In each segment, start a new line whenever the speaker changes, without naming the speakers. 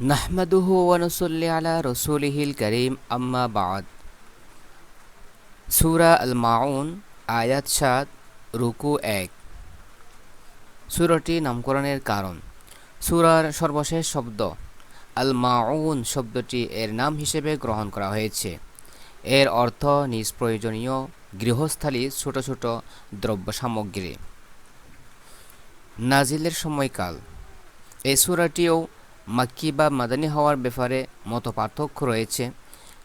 নাহমাদুহু ওয়ানুসল্লি আলা রসুলিহিল করিম আম্মা বাদ সুরা আল মাউন আয়াত সাত রুকু এক সুরটি নামকরণের কারণ সুরার সর্বশেষ শব্দ আল মাউন শব্দটি এর নাম হিসেবে গ্রহণ করা হয়েছে। এর অর্থ নিজ প্রয়োজনীয় গৃহস্থালী ছোট ছোট দ্রব্য সামগ্রী। নাজিলের সময়কাল এই সুরাটিও মাক্কি বা মাদানী হওয়ার ব্যাপারে মত পার্থক্য রয়েছে।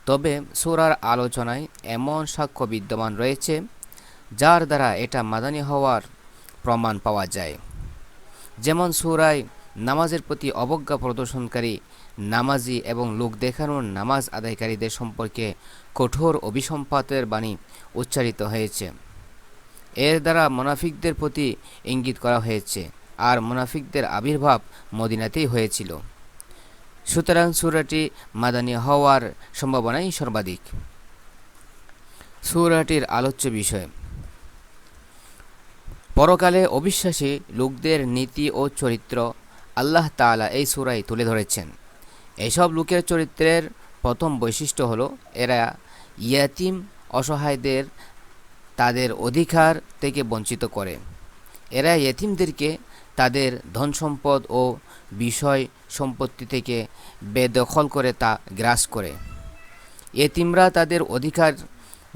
তবে সুরার আলোচনায় এমন সাক্ষ্য বিদ্যমান রয়েছে, যার দ্বারা এটা মাদানী হওয়ার প্রমাণ পাওয়া যায়। যেমন সুরায় নামাজের প্রতি অবজ্ঞা প্রদর্শনকারী নামাজি এবং লোক দেখানোর নামাজ আদায়কারীদের সম্পর্কে কঠোর অভিসম্পাতের বাণী উচ্চারিত হয়েছে। এর দ্বারা মোনাফিকদের প্রতি ইঙ্গিত করা হয়েছে, আর মোনাফিকদের আবির্ভাব মদিনাতেই হয়েছিল। সুতরাং সুরাটি মাদানী হওয়ার সম্ভাবনাই সর্বাধিক। সুরাটির আলোচ্য বিষয়। পরকালে অবিশ্বাসী লোকদের নীতি ও চরিত্র আল্লাহ তালা এই সুরাই তুলে ধরেছেন। এসব লোকের চরিত্রের প্রথম বৈশিষ্ট্য হলো এরা ইয়াতিম অসহায়দের তাদের অধিকার থেকে বঞ্চিত করে। এরা ইয়েতিমদেরকে তাদের ধন সম্পদ ও বিষয় সম্পত্তি থেকে বেদখল করে তা গ্রাস করে। এতিমরা তাদের অধিকার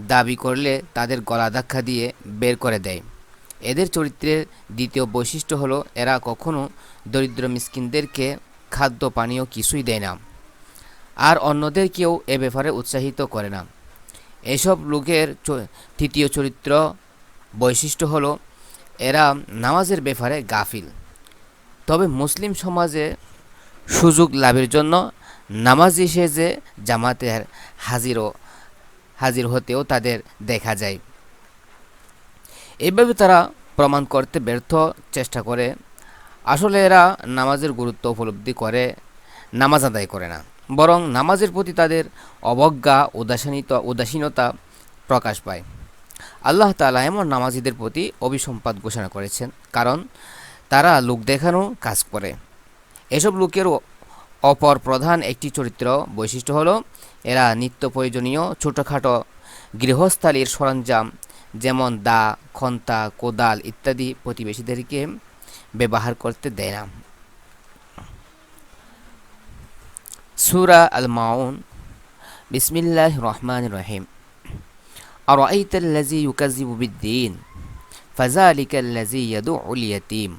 দাবি করলে তাদের গলা ধাক্কা দিয়ে বের করে দেয়। এদের চরিত্রের দ্বিতীয় বৈশিষ্ট্য হলো, এরা কখনো দরিদ্র মিসকিনদেরকে খাদ্য, পানীয় কিছুই দেয় না। আর অন্যদেরকেও এ ব্যাপারে উৎসাহিত করে না। এসব লোকের তৃতীয় চরিত্র বৈশিষ্ট্য হলো এরা নামাজের ব্যাপারে গাফিল। তবে মুসলিম সমাজে সুযোগ লাভের জন্য নামাজি সেজে জামাতের হাজিরও, হাজির হতেও তাদের দেখা যায়। এভাবে তারা প্রমাণ করতে ব্যর্থ চেষ্টা করে। আসলে এরা নামাজের গুরুত্ব উপলব্ধি করে, নামাজ আদায় করে না। বরং নামাজের প্রতি তাদের অবজ্ঞা, উদাসীনিত, উদাসীনতা প্রকাশ পায়। আল্লাহ তালা এমন নামাজিদের প্রতি অভিসম্পাদ ঘোষণা করেছেন, কারণ তারা লোক দেখানো কাজ করে। এসব লোকের অপর প্রধান একটি চরিত্র বৈশিষ্ট্য হলো, এরা নিত্য প্রয়োজনীয় ছোটোখাটো গৃহস্থালীর সরঞ্জাম, যেমন দা, খন্তা, কোদাল ইত্যাদি প্রতিবেশীদেরকে ব্যবহার করতে দেয় না। সুরা আল মাউন বিসমিল্লাহ রহমান রহিম। أرأيت الذي يكذب بالدين فذلك الذي يدع اليتيم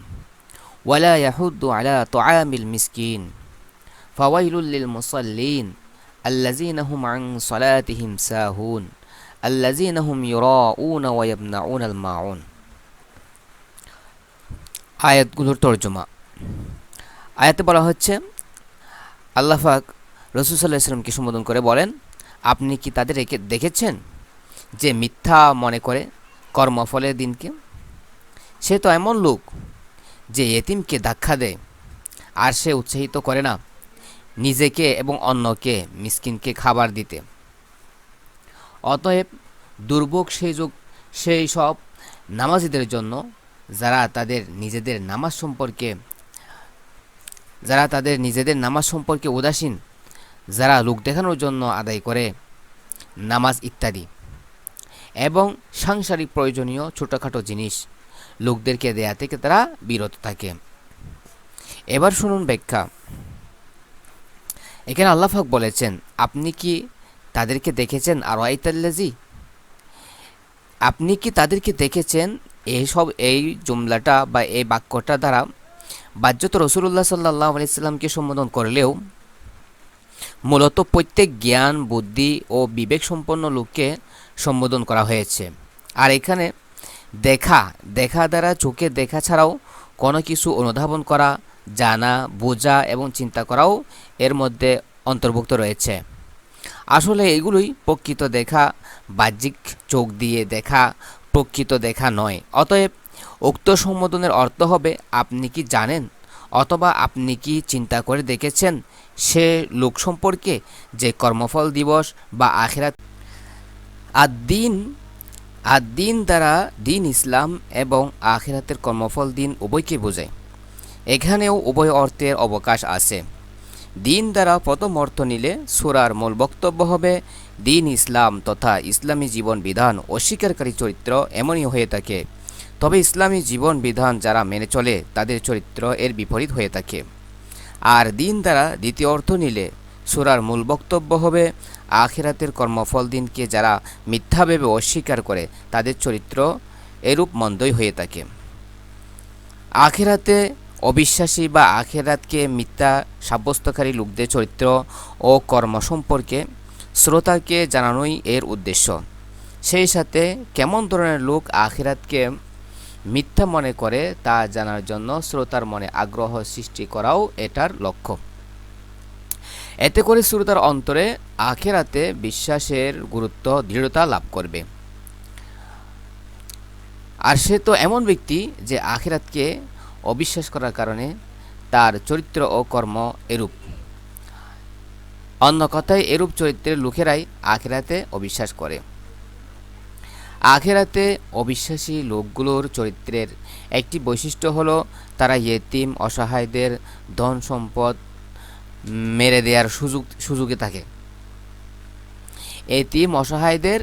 ولا يحض على طعام المسكين فويل للمصلين الذين هم عن صلاتهم ساهون الذين هم يراءون ويمنعون الماعون আয়াতগুলোর তর্জমা আয়াতে বলা হচ্ছে আল্লাহাক রসুল সাল্লাহ ইসলামকে সম্বোধন করে বলেন আপনি কি তাদের দেখেছেন যে মিথ্যা মনে করে কর্মফলের দিনকে, সে তো এমন লোক যে এতিমকে ধাক্কা দেয়, আর সে উৎসাহিত করে না নিজেকে এবং অন্যকে, মিসকিনকে খাবার দিতে। অতএব দুর্ভোগ সেই যুগ, সেই সব নামাজিদের জন্য যারা তাদের নিজেদের নামাজ সম্পর্কে, যারা তাদের নিজেদের নামাজ সম্পর্কে উদাসীন, যারা লোক দেখানোর জন্য আদায় করে নামাজ ইত্যাদি। এবং সাংসারিক প্রয়োজনীয় ছোটোখাটো জিনিস লোকদেরকে দেয়া থেকে তারা বিরত থাকে। এবার শুনুন ব্যাখ্যা। এখানে আল্লাহাক বলেছেন, আপনি কি তাদেরকে দেখেছেন আর আইতাল্লাজি আপনি কি তাদেরকে দেখেছেন? এইসব এই জুমলাটা বা এই বাক্যটা দ্বারা বাহ্যত রসুল্লাহ সাল্লাহ আলাইসাল্লামকে সম্বোধন করলেও মূলত প্রত্যেক জ্ঞান, বুদ্ধি ও বিবেক সম্পন্ন লোককে সম্বোধন করা হয়েছে। আর এখানে দেখা দেখা দ্বারা চোখে দেখা ছাড়াও কোনো কিছু অনুধাবন করা, জানা, বোঝা এবং চিন্তা করাও এর মধ্যে অন্তর্ভুক্ত রয়েছে। আসলে এগুলোই প্রকৃত দেখা, বাহ্যিক চোখ দিয়ে দেখা, প্রকৃত দেখা নয়। অতএব উক্ত সম্বোধনের অর্থ হবে, আপনি কি জানেন অথবা আপনি কি চিন্তা করে দেখেছেন সে লোক সম্পর্কে যে কর্মফল দিবস বা আখেরাত আদিন আদিন দ্বারা দিন ইসলাম এবং আখেরাতের কর্মফল দিন উভয়কে বোঝায়। এখানেও উভয় অর্থের অবকাশ আছে। দিন দ্বারা প্রথম অর্থ নিলে সুরার মূল বক্তব্য হবে, দিন ইসলাম তথা ইসলামী জীবন বিধান অস্বীকারী চরিত্র এমনই হয়ে থাকে। তবে ইসলামী জীবন বিধান যারা মেনে চলে, তাদের চরিত্র এর বিপরীত হয়ে থাকে। আর দিন দ্বারা দ্বিতীয় অর্থ নিলে সুরার মূল বক্তব্য হবে আখেরাতের কর্মফল দিনকে যারা মিথ্যা ভেবে অস্বীকার করে, তাদের চরিত্র এরূপ মন্দই হয়ে থাকে। আখেরাতে অবিশ্বাসী বা আখেরাতকে মিথ্যা সাব্যস্তকারী লোকদের চরিত্র ও কর্ম সম্পর্কে শ্রোতাকে জানানোই এর উদ্দেশ্য। সেই সাথে কেমন ধরনের লোক আখেরাতকে মিথ্যা মনে করে, তা জানার জন্য শ্রোতার মনে আগ্রহ সৃষ্টি করাও এটার লক্ষ্য। এতে করে শ্রোতার অন্তরে আখেরাতে বিশ্বাসের গুরুত্ব, দৃঢ়তা লাভ করবে। আর সে তো এমন ব্যক্তি যে আখেরাতকে অবিশ্বাস করার কারণে তার চরিত্র ও কর্ম এরূপ। অন্য কথায়, এরূপ চরিত্রের লোকেরাই আখেরাতে অবিশ্বাস করে। আখেরাতে অবিশ্বাসী লোকগুলোর চরিত্রের একটি বৈশিষ্ট্য হলো তারা ইয়েতিম, অসহায়দের ধন সম্পদ মেরে দেওয়ার সুযোগ, সুযোগে থাকে। এতিম অসহায়দের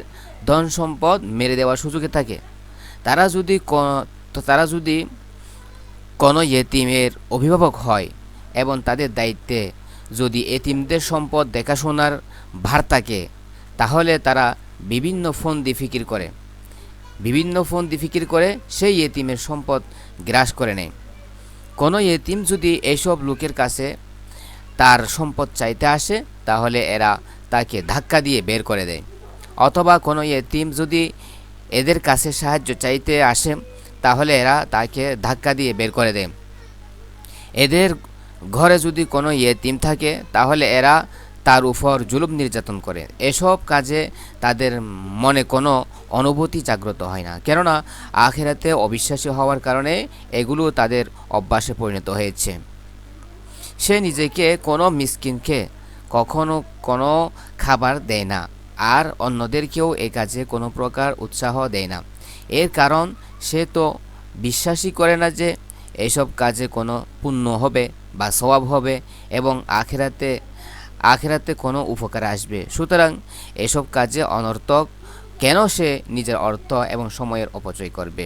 ধন সম্পদ মেরে দেওয়ার সুযোগে থাকে। তারা যদি তারা যদি কোনো ইয়েতিমের অভিভাবক হয় এবং তাদের দায়িত্বে যদি এতিমদের সম্পদ দেখাশোনার ভার থাকে, তাহলে তারা বিভিন্ন ফোন দিয়ে ফিকির করে। বিভিন্ন ফোন দিয়ে ফিকির করে সেই এতিমের সম্পদ গ্রাস করে নেয়। কোনো এতিম যদি এইসব লোকের কাছে তার সম্পদ চাইতে আসে, তাহলে এরা তাকে ধাক্কা দিয়ে বের করে দেয়। অথবা কোনো এতিম যদি এদের কাছে সাহায্য চাইতে আসে, তাহলে এরা তাকে ধাক্কা দিয়ে বের করে দেয়। এদের ঘরে যদি কোনো ইয়েতিম থাকে, তাহলে এরা তার উপর জুলুম নির্যাতন করে। এসব কাজে তাদের মনে কোনো অনুভূতি জাগ্রত হয় না। কেননা, আখেরাতে অবিশ্বাসী হওয়ার কারণে এগুলো তাদের অভ্যাসে পরিণত হয়েছে। সে নিজেকে কোনো মিসকিনকে কখনো কোনো খাবার দেয় না, আর অন্যদেরকেও এ কাজে কোনো প্রকার উৎসাহ দেয় না। এর কারণ, সে তো বিশ্বাসই করে না যে এসব কাজে কোনো পুণ্য হবে বা স্বভাব হবে এবং আখেরাতে আখেরাতে কোনো উপকার আসবে। সুতরাং এসব কাজে অনর্থক কেন সে নিজের অর্থ এবং সময়ের অপচয় করবে?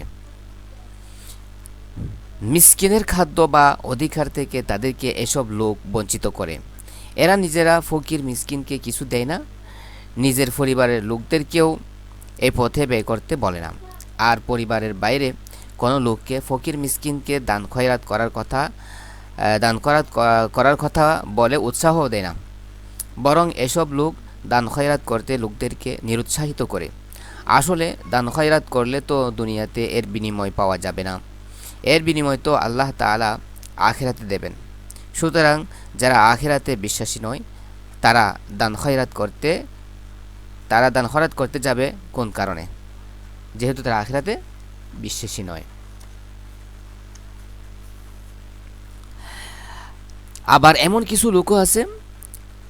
মিসকিনের খাদ্য বা অধিকার থেকে তাদেরকে এসব লোক বঞ্চিত করে। এরা নিজেরা ফকির মিসকিনকে কিছু দেয় না। নিজের পরিবারের লোকদেরকেও এই পথে ব্যয় করতে বলে না। আর পরিবারের বাইরে কোনো লোককে ফকির মিসকিনকে দান খয়রাত করার কথা দান করাত করার কথা বলে উৎসাহ দেয় না। বরং এসব লোক দান খয়রাত করতে লোকদেরকে নিরুৎসাহিত করে। আসলে দান খয়রাত করলে তো দুনিয়াতে এর বিনিময় পাওয়া যাবে না। এর বিনিময় তো আল্লাহ তালা আখেরাতে দেবেন। সুতরাং যারা আখেরাতে বিশ্বাসী নয়, তারা দান খয়রাত করতে, তারা দান খয়রাত করতে যাবে কোন কারণে? যেহেতু তারা আখেরাতে বিশ্বাসী নয়। আবার এমন কিছু লোকও আছে,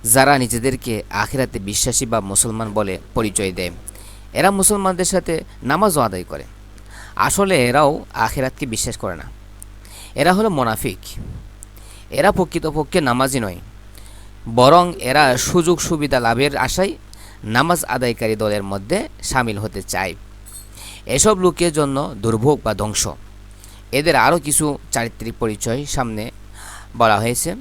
যারা নিজেদেরকে আখেরাতে বিশ্বাসী বা মুসলমান বলে পরিচয় দেয়। এরা মুসলমানদের সাথে নামাজও আদায় করে। আসলে এরাও আখেরাতকে বিশ্বাস করে না। এরা হলো মোনাফিক। এরা প্রকৃতপক্ষে নামাজি নয়। বরং এরা সুযোগ সুবিধা লাভের আশায় নামাজ আদায়কারী দলের মধ্যে সামিল হতে চায়। এসব লোকের জন্য দুর্ভোগ বা ধ্বংস। এদের আরও কিছু চারিত্রিক পরিচয় সামনে বলা হয়েছে।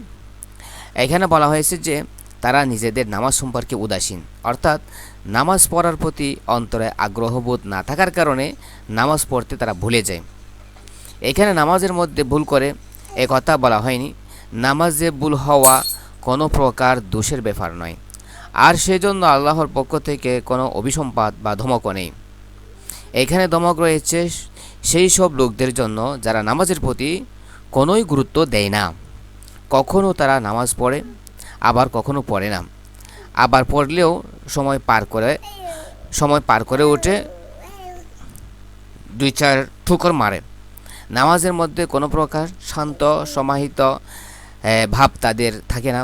এখানে বলা হয়েছে যে তারা নিজেদের নামাজ সম্পর্কে উদাসীন। অর্থাৎ, নামাজ পড়ার প্রতি অন্তরে আগ্রহবোধ না থাকার কারণে নামাজ পড়তে তারা ভুলে যায়। এখানে নামাজের মধ্যে ভুল করে এ কথা বলা হয়নি, নামাজে ভুল হওয়া কোনো প্রকার দোষের ব্যাপার নয়। আর সেজন্য আল্লাহর পক্ষ থেকে কোনো অভিসম্পাদ বা ধমকও নেই। এখানে ধমক রয়েছে সেই সব লোকদের জন্য যারা নামাজের প্রতি কোনোই গুরুত্ব দেয় না। কখনও তারা নামাজ পড়ে আবার কখনো পড়ে না। আবার পড়লেও সময় পার করে, সময় পার করে ওঠে দুই চার ঠুকর মারে। নামাজের মধ্যে কোনো প্রকার শান্ত, সমাহিত ভাব তাদের থাকে না।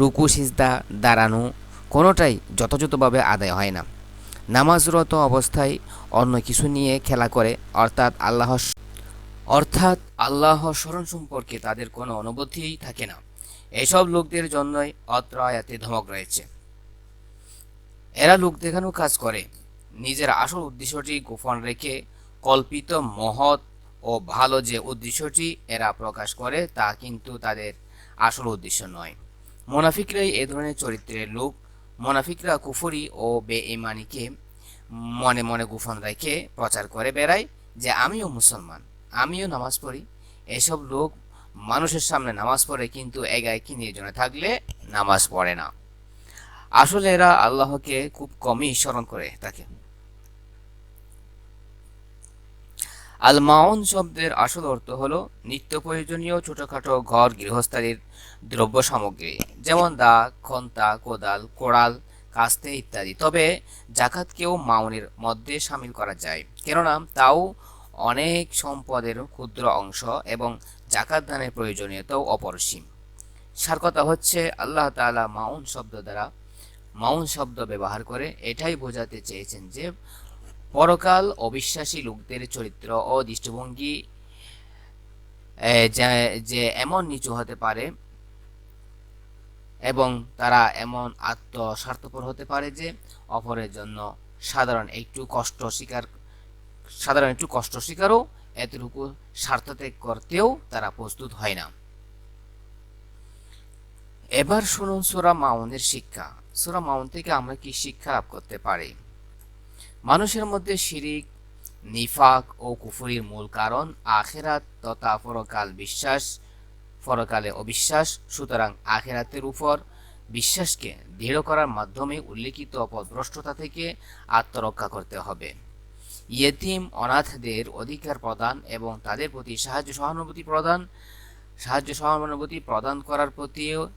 রুকু, সিজদা, দাঁড়ানো কোনোটাই যথাযথভাবে আদায় হয় না। নামাজরত অবস্থায় অন্য কিছু নিয়ে খেলা করে, অর্থাৎ আল্লাহ অর্থাৎ আল্লাহ স্মরণ সম্পর্কে তাদের কোনো অনুভূতিই থাকে না। এসব লোকদের জন্যই অত্র আয়াতে ধমক রয়েছে। এরা লোক দেখানো কাজ করে। নিজের আসল উদ্দেশ্যটি গোপন রেখে কল্পিত, মহৎ ও ভালো যে উদ্দেশ্যটি এরা প্রকাশ করে তা কিন্তু তাদের আসল উদ্দেশ্য নয়। মোনাফিকরাই এ ধরনের চরিত্রের লোক। মোনাফিকরা কুফরি ও বেঈমানিকে মনে মনে গোপন রেখে প্রচার করে বেড়ায় যে, আমিও মুসলমান, আমিও নামাজ পড়ি। এসব লোক মানুষের সামনে নামাজ পড়ে, কিন্তু এগায় কি নির্জনে থাকলে নামাজ পড়ে না। আসলে এরা আল্লাহকে খুব কমই স্মরণ করে থাকে। আল মাউন শব্দের আসল অর্থ হলো নিত্য প্রয়োজনীয় ছোটখাটো ঘর গৃহস্থালির দ্রব্য সামগ্রী, যেমন দা খন্তা, কোদাল, কোড়াল, কাস্তে ইত্যাদি। তবে জাকাতকেও মাউনের মধ্যে সামিল করা যায়। কেননা তাও অনেক সম্পদের ক্ষুদ্র অংশ এবং জাকাত দানের প্রয়োজনীয়তাও অপরসীম। সার কথা হচ্ছে, আল্লাহ তালা মাউন শব্দ দ্বারা মাউন শব্দ ব্যবহার করে এটাই বোঝাতে চেয়েছেন যে, পরকাল অবিশ্বাসী লোকদের চরিত্র ও দৃষ্টিভঙ্গি যে এমন নিচু হতে পারে এবং তারা এমন আত্মস্বার্থপর হতে পারে যে, অপরের জন্য সাধারণ একটু কষ্ট স্বীকার সাধারণ একটু কষ্ট স্বীকারও, এতটুকু স্বার্থত্যাগ করতেও তারা প্রস্তুত হয় না। এবার শুনুন সুরা মাউনের শিক্ষা। সুরা মাউন থেকে আমরা কি শিক্ষা লাভ করতে পারি? মানুষের মধ্যে শিরিক, নিফাক ও কুফুরির মূল কারণ আখেরাত তথা পরকাল বিশ্বাস, পরকালে অবিশ্বাস। সুতরাং আখেরাতের উপর বিশ্বাসকে দৃঢ় করার মাধ্যমে উল্লেখিত অপভ্রষ্টতা থেকে আত্মরক্ষা করতে হবে। ইয়েতিম অনাথদের অধিকার প্রদান এবং তাদের প্রতি সাহায্য সহানুভূতি প্রদান। সাহায্য সহানুভূতি প্রদান করার প্রতিও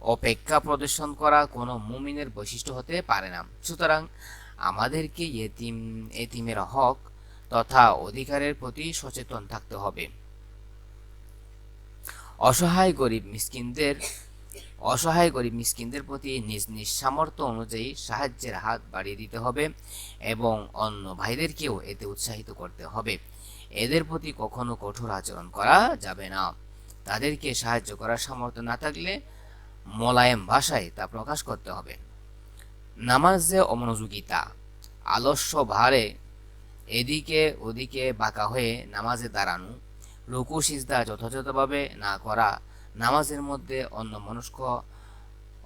অপেক্ষা প্রদর্শন করা কোনো মুমিনের বৈশিষ্ট্য হতে পারে না। সুতরাং আমাদেরকে এতিম এতিমের হক তথা অধিকারের প্রতি সচেতন থাকতে হবে। অসহায় গরিব মিসকিনদের অসহায় গরিব মিসকিনদের প্রতি নিজ নিজ সামর্থ্য অনুযায়ী সাহায্যের হাত বাড়িয়ে দিতে হবে এবং অন্য ভাইদেরকেও এতে উৎসাহিত করতে হবে। এদের প্রতি কখনো কঠোর আচরণ করা যাবে না। তাদেরকে সাহায্য করার সামর্থ্য না থাকলে মোলায়েম ভাষায় তা প্রকাশ করতে হবে। নামাজে অমনোযোগিতা, আলস্য ভারে এদিকে ওদিকে বাঁকা হয়ে নামাজে দাঁড়ানো, রুকু, সিজদা যথাযথভাবে না করা নামাজের মধ্যে অন্য মনস্ক,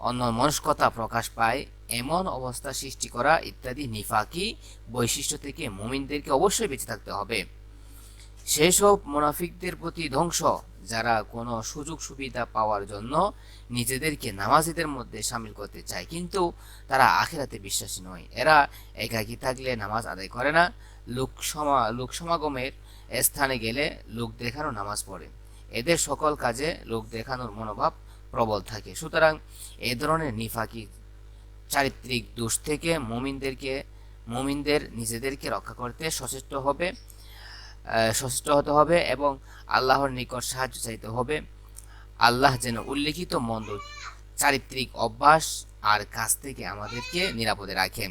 অন্য মনস্কতা প্রকাশ পায়, এমন অবস্থা সৃষ্টি করা ইত্যাদি নিফাকি বৈশিষ্ট্য থেকে মুমিনদেরকে অবশ্যই বেঁচে থাকতে হবে। সেসব মুনাফিকদের প্রতি ধ্বংস, যারা কোনো সুযোগ সুবিধা পাওয়ার জন্য নিজেদেরকে নামাজিদের মধ্যে সামিল করতে চায়, কিন্তু তারা আখেরাতে বিশ্বাসী নয়। এরা একাকি থাকলে নামাজ আদায় করে না, লোক সমা, লোক সমাগমের স্থানে গেলে লোক দেখানো নামাজ পড়ে। এদের সকল কাজে লোক দেখানোর মনোভাব প্রবল থাকে। সুতরাং এ ধরনের নিফাকি চারিত্রিক দোষ থেকে মুমিনদেরকে, মুমিনদের নিজেদেরকে রক্ষা করতে সচেষ্ট হবে সচেষ্ট হতে হবে এবং আল্লাহর নিকট সাহায্য চাইতে হবে। আল্লাহ যেন উল্লেখিত মন্দ চারিত্রিক অভ্যাস আর কাজ থেকে আমাদেরকে নিরাপদে রাখেন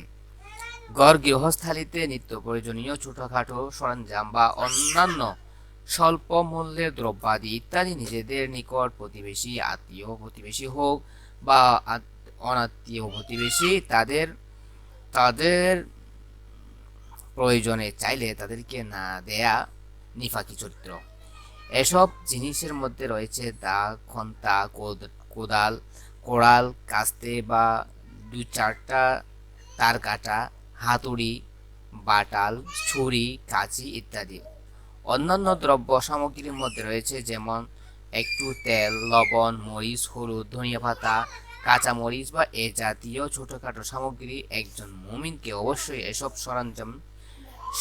গড় গৃহস্থালিতে নিত্য প্রয়োজনীয় ছোটোখাটো সরঞ্জাম বা অন্যান্য স্বল্প মূল্যের দ্রব্যাদি ইত্যাদি নিজেদের নিকট প্রতিবেশী, আত্মীয় প্রতিবেশী হোক বা অনাত্মীয় প্রতিবেশী, তাদের তাদের প্রয়োজনে চাইলে তাদেরকে না দেয়া নিফাকি চরিত্র। এসব জিনিসের মধ্যে রয়েছে দা খন্তা কোদাল, কোড়াল, কাস্তে বা দু চারটা তার কাটা, হাতুড়ি, বাটাল, ছুরি, কাঁচি ইত্যাদি। অন্যান্য দ্রব্য সামগ্রীর মধ্যে রয়েছে যেমন একটু তেল, লবণ, মরিচ, হলুদ, ধনিয়া পাতা, কাঁচামরিচ বা এ জাতীয় ছোটোখাটো সামগ্রী। একজন মুমিনকে অবশ্যই এসব সরঞ্জাম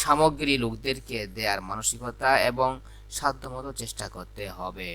সামগ্রী লোকদেরকে দেয়ার মানসিকতা এবং সাধ্যমতো চেষ্টা করতে হবে।